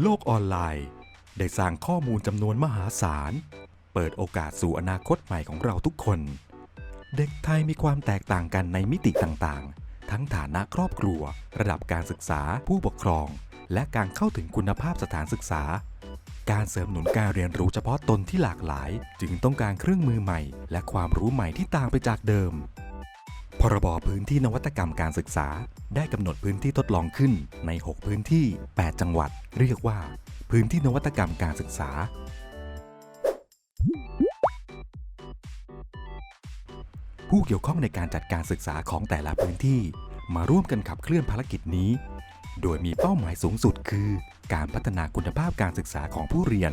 โลกออนไลน์ ได้สร้างข้อมูลจำนวนมหาศาล เปิดโอกาสสู่อนาคตใหม่ของเราทุกคน เด็กไทยมีความแตกต่างกันในมิติต่างๆ ทั้งฐานะครอบครัว ระดับการศึกษา ผู้ปกครอง และการเข้าถึงคุณภาพสถานศึกษา การเสริมหนุนการเรียนรู้เฉพาะตนที่หลากหลาย จึงต้องการเครื่องมือใหม่ และความรู้ใหม่ที่ต่างไปจากเดิม พรบพื้นที่นวัตกรรมการศึกษา ได้กำหนดพื้นที่ทดลองขึ้นใน 6 พื้นที่ 8 จังหวัด เรียกว่า พื้นที่นวัตกรรมการศึกษา ผู้เกี่ยวข้องในการจัดการศึกษาของแต่ละพื้นที่ มาร่วมกันขับเคลื่อนภารกิจนี้ โดยมีเป้าหมายสูงสุดคือ การพัฒนาคุณภาพการศึกษาของผู้เรียน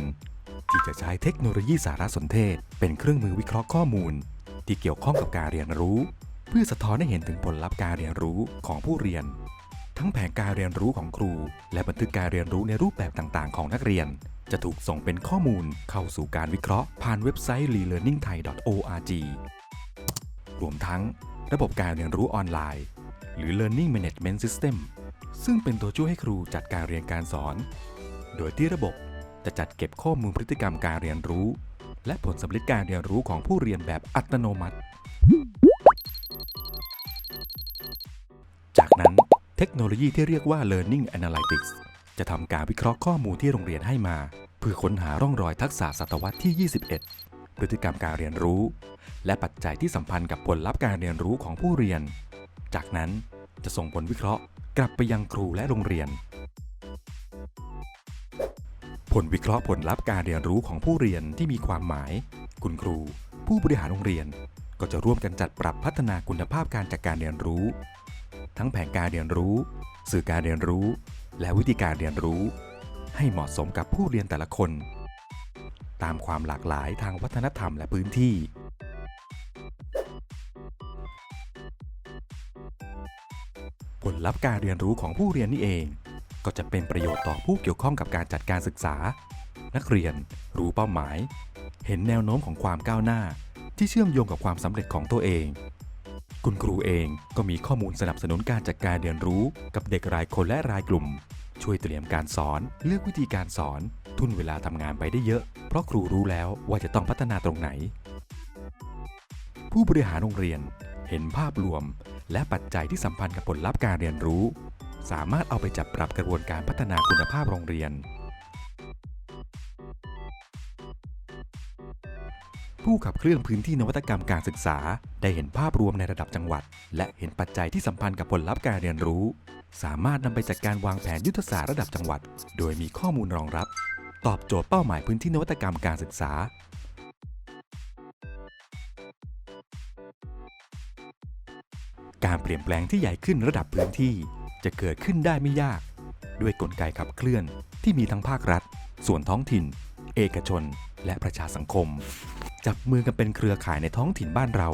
ที่จะใช้เทคโนโลยีสารสนเทศ เป็นเครื่องมือวิเคราะห์ข้อมูล ที่เกี่ยวข้องกับการเรียนรู้ เพื่อสะท้อนให้เห็นถึงผลลัพธ์การเรียนรู้ของผู้เรียน ทั้งแผนการเรียนรู้ของครู และบันทึกการเรียนรู้ในรูปแบบต่างๆ ของนักเรียน จะถูกส่งเป็นข้อมูลเข้าสู่การวิเคราะห์ผ่านเว็บไซต์ relearningthai.org รวมทั้งระบบการเรียนรู้ออนไลน์ หรือ Learning Management System ซึ่งเป็นตัวช่วยให้ครูจัดการเรียนการสอน โดยที่ระบบจะจัดเก็บข้อมูลพฤติกรรมการเรียนรู้ และผลสำลิดการเรียนรู้ของผู้เรียนแบบอัตโนมัติ เทคโนโลยีที่เรียกว่า Learning Analytics จะทำการวิเคราะห์ข้อมูลที่โรงเรียนให้มา เพื่อค้นหาร่องรอยทักษะศตวรรษที่ 21 พฤติกรรมการเรียนรู้ และปัจจัยที่สัมพันธ์กับผลลัพธ์การเรียนรู้ของผู้เรียน จากนั้นจะส่งผลวิเคราะห์ กลับไปยังครูและโรงเรียน ผลวิเคราะห์ผลลัพธ์การเรียนรู้ของผู้เรียนที่มีความหมาย คุณครู ผู้บริหารโรงเรียน ก็จะร่วมกันจัดปรับพัฒนาคุณภาพการจัดการเรียนรู้ ทั้งแผนการเรียนรู้ สื่อการเรียนรู้ และวิธีการเรียนรู้ ให้เหมาะสมกับผู้เรียนแต่ละคน ตามความหลากหลายทางวัฒนธรรมและพื้นที่ ผลลัพธ์การเรียนรู้ของผู้เรียนนี่เอง ก็จะเป็นประโยชน์ต่อผู้เกี่ยวข้องกับการจัดการศึกษา นักเรียน รู้เป้าหมาย เห็นแนวโน้มของความก้าวหน้าที่เชื่อมโยงกับความสำเร็จของตัวเอง คุณครูเองก็มีข้อมูลสนับสนุนการจัดการเรียนรู้ กับเด็กรายคนและรายกลุ่ม ช่วยเตรียมการสอน เลือกวิธีการสอน ทุนเวลาทำงานไปได้เยอะ เพราะครูรู้แล้วว่าจะต้องพัฒนาตรงไหน ผู้บริหารโรงเรียนเห็นภาพรวม และปัจจัยที่สัมพันธ์กับผลลัพธ์การเรียนรู้ สามารถเอาไปจับปรับกระบวนการพัฒนาคุณภาพโรงเรียน ผู้ขับเคลื่อนพื้นที่นวัตกรรมการศึกษา ได้เห็นภาพรวมในระดับจังหวัด และเห็นปัจจัยที่สัมพันธ์กับผลลัพธ์การเรียนรู้ สามารถนำไปจัดการวางแผนยุทธศาสตร์ระดับจังหวัด โดยมีข้อมูลรองรับ ตอบโจทย์เป้าหมายพื้นที่นวัตกรรมการศึกษา การเปลี่ยนแปลงที่ใหญ่ขึ้นระดับพื้นที่ จะเกิดขึ้นได้ไม่ยาก ด้วยกลไกขับเคลื่อนที่มีทั้งภาครัฐ ส่วนท้องถิ่น เอกชน และประชาสังคม จับมือกันเป็นเครือข่ายในท้องถิ่นบ้านเรา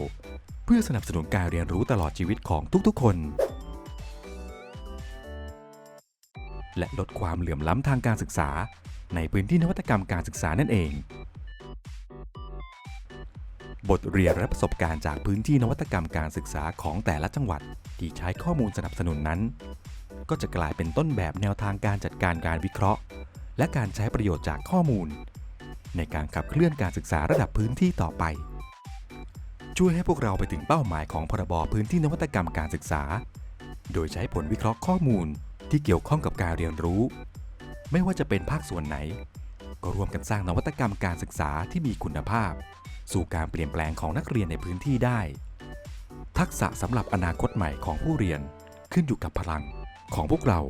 เพื่อสนับสนุนการเรียนรู้ตลอดชีวิตของทุกๆ คน และลดความเหลื่อมล้ำทางการศึกษา ในพื้นที่นวัตกรรมการศึกษานั่นเอง บทเรียนและประสบการณ์จากพื้นที่นวัตกรรมการศึกษาของแต่ละจังหวัดที่ใช้ข้อมูลสนับสนุนนั้น ก็จะกลายเป็นต้นแบบแนวทางการจัดการการวิเคราะห์ และการใช้ประโยชน์จากข้อมูล ในการขับเคลื่อนการศึกษาระดับพื้นที่ต่อไป ช่วยให้พวกเราไปถึงเป้าหมายของพรบพื้นที่นวัตกรรมการศึกษา โดยใช้ผลวิเคราะห์ข้อมูลที่เกี่ยวข้องกับการเรียนรู้ ไม่ว่าจะเป็นภาคส่วนไหน ก็ร่วมกันสร้างนวัตกรรมการศึกษาที่มีคุณภาพ สู่การเปลี่ยนแปลงของนักเรียนในพื้นที่ได้ ทักษะสำหรับอนาคตใหม่ของผู้เรียนขึ้นอยู่กับพลังของพวกเรา